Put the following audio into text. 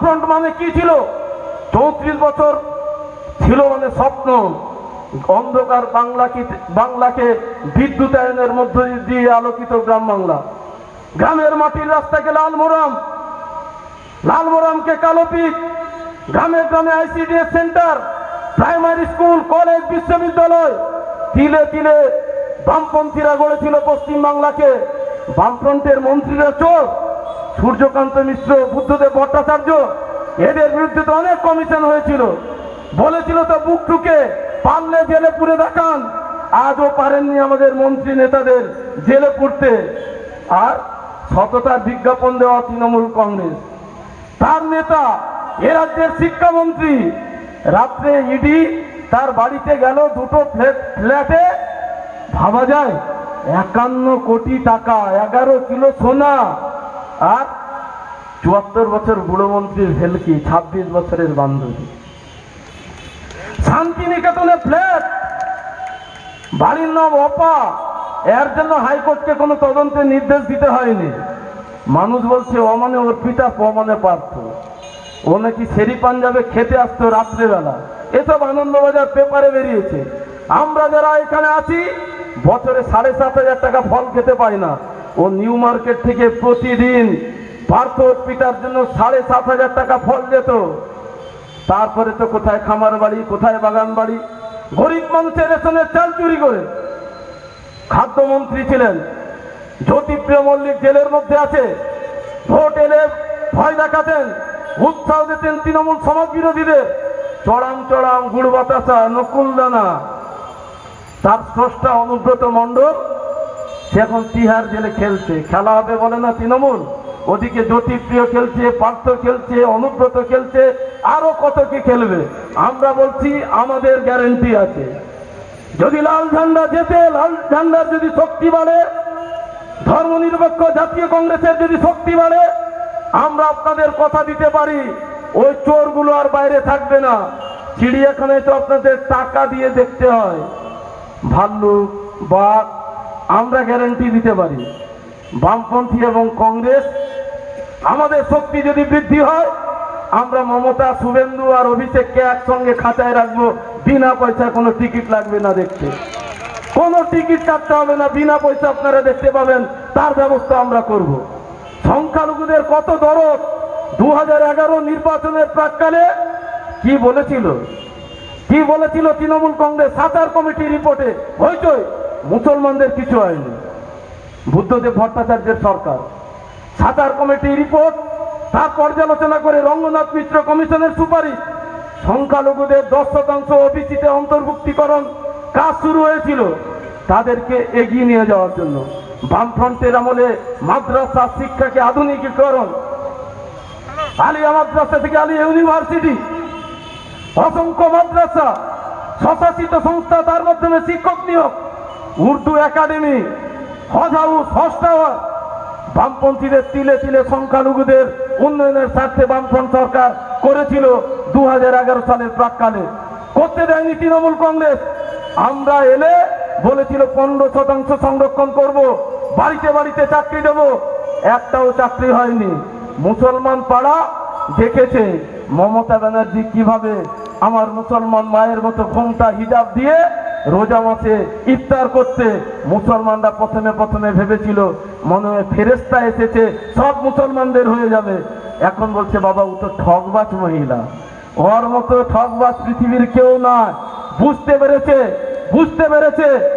বামফ্রন্ট মানে কি ছিল? চৌত্রিশ বছর ছিল মানে স্বপ্ন। অন্ধকার বাংলাকে বাংলাকে বিদ্যুতায়নের মধ্য দিয়ে আলোকিত গ্রাম বাংলা। গ্রামের মাটির রাস্তাকে লাল মোরাম লাল মোরামকে কালো পিচ গ্রামে গ্রামে ICDS centre, primary school, college, বিশ্ববিদ্যালয়। তিলে তিলে বামপন্থীরা গড়েছিল পশ্চিম বাংলাকে বামফ্রন্টের মন্ত্রীরা চোর। সূর্যকান্ত মিশ্র, বুদ্ধদেব ভট্টাচার্য, এদের বিরুদ্ধে তো অনেক কমিশন হয়েছিল। বলেছিল তো বুক টুকে, পারলে জেলে পুরে দেখান। আজও পারেননি আমাদের মন্ত্রী নেতাদের জেলে পুরতে। আর সততার বিজ্ঞাপন দেওয়া তৃণমূল কংগ্রেস। তার নেতা, এ রাজ্যের শিক্ষামন্ত্রী। রাত্রে ইডি তার বাড়িতে গেল দুটো ফ্ল্যাট, ফ্ল্যাটে। ভাবা যায়, একান্ন কোটি টাকা, এগারো কিলো সোনা। আর চুয়াত্তর বছর বুড়ো মন্ত্রীর ভেলকি, ছাব্বিশ বছরের বান্ধবী। শান্তিনিকেতনে ফ্ল্যাট, বাড়ির নাম অপা। এর জন্য হাইকোর্টকে কোনো তদন্তের নির্দেশ দিতে হয়নি। মানুষ বলছে, অমানে মানে ওর পিতা প মানে পার্থ। ও নাকি সেরি পাঞ্জাবে খেতে আসতো রাত্রেবেলা। এসব আনন্দবাজার পেপারে বেরিয়েছে। আমরা যারা এখানে আছি, বছরে সাড়ে সাত হাজার টাকা ফল খেতে পাই না। ও নিউ মার্কেট থেকে প্রতিদিন পার্থ পিতার জন্য সাড়ে সাত হাজার টাকা ফল যেত তারপরে তো কোথায় খামার বাড়ি, কোথায় বাগান বাড়ি? গরিব মানুষের রেশনের চাল চুরি করে। খাদ্যমন্ত্রী ছিলেন। জ্যোতিপ্রিয় মল্লিক জেলের মধ্যে আছে। ভোট এলে ভয় দেখাতেন, উৎসাহ দিতেন তৃণমূল সমাজ বিরোধীদের। চড়াম চড়াম গুড় বাতাসা, নকুল দানা। তার স্রষ্টা অনুব্রত মণ্ডল সে এখন তিহার জেলে খেলছে। খেলা হবে বলে না তৃণমূল? ওদিকে জ্যোতিপ্রিয় খেলছে, পার্থ খেলছে, অনুব্রত খেলছে, আরও কত কি খেলবে? আমরা বলছি আমাদের গ্যারেন্টি আছে। যদি লাল ঝান্ডা যেতে লাল ঝান্ডার যদি শক্তি বাড়ে, ধর্মনিরপেক্ষ জাতীয় কংগ্রেসের যদি শক্তি বাড়ে, আমরা আপনাদের কথা দিতে পারি। ওই চোরগুলো আর বাইরে থাকবে না। চিড়িয়াখানায় তো আপনাদের টাকা দিয়ে দেখতে হয়। ভাল্লুক, বাঘ আমরা গ্যারান্টি দিতে পারি। বামপন্থী এবং কংগ্রেস, আমাদের শক্তি যদি বৃদ্ধি হয়, আমরা মমতা, শুভেন্দু আর অভিষেককে একসঙ্গে খাঁচায় রাখব। বিনা পয়সায় কোনো টিকিট লাগবে না দেখতে। কোনো টিকিট কাটতে হবে না, বিনা পয়সা আপনারা দেখতে পাবেন। তার ব্যবস্থা আমরা করব। সংখ্যালঘুদের কত দরদ? দু হাজার এগারো নির্বাচনের প্রাককালে কি বলেছিল? কি বলেছিল তৃণমূল কংগ্রেস? সাতার কমিটি রিপোর্টে। হইচই। মুসলমানদের কিছু হয়নি। বুদ্ধদেব ভট্টাচার্যের সরকার। সাতার কমিটি রিপোর্ট তার পর্যালোচনা করে রঙ্গনাথ মিশ্র কমিশনের সুপারিশ। সংখ্যালঘুদের দশ শতাংশ ওবিসিতে অন্তর্ভুক্তিকরণ কাজ শুরু হয়েছিল। তাদেরকে এগিয়ে নিয়ে যাওয়ার জন্য। বামফ্রন্টের আমলে মাদ্রাসা শিক্ষাকে আধুনিকীকরণ। আলিয়া মাদ্রাসা থেকে আলিয়া ইউনিভার্সিটি। অসংখ্য মাদ্রাসা, স্বশাসিত সংস্থা, তার মাধ্যমে শিক্ষক নিয়োগ। উর্দু একাডেমি হজ হাউস হজ বামপন্থীদের তিলে তিলে সংখ্যালঘুদের উন্নয়নের স্বার্থে বামফ্রন্ট সরকার করেছিল দু হাজার এগারো সালের প্রাককালে। করতে দেয়নি তৃণমূল কংগ্রেস। আমরা এলে বলেছিল পনেরো শতাংশ সংরক্ষণ করব, বাড়িতে বাড়িতে চাকরি দেব। একটাও চাকরি হয়নি। মুসলমান পাড়া দেখেছে, মমতা ব্যানার্জি কীভাবে আমার মুসলমান মায়ের মতো ঘোমটা হিজাব দিয়ে রোজা মাসে ইফতার করতে মুসলমানরা প্রথমে প্রথমে ভেবেছিল, মনে হয় ফেরেস্তা এসেছে, সব মুসলমানদের হয়ে যাবে। এখন বলছে, বাবা, ও তো ঠকবাজ মহিলা। ওর মতো ঠকবাজ পৃথিবীর কেউ না বুঝতে পেরেছে? বুঝতে পেরেছে?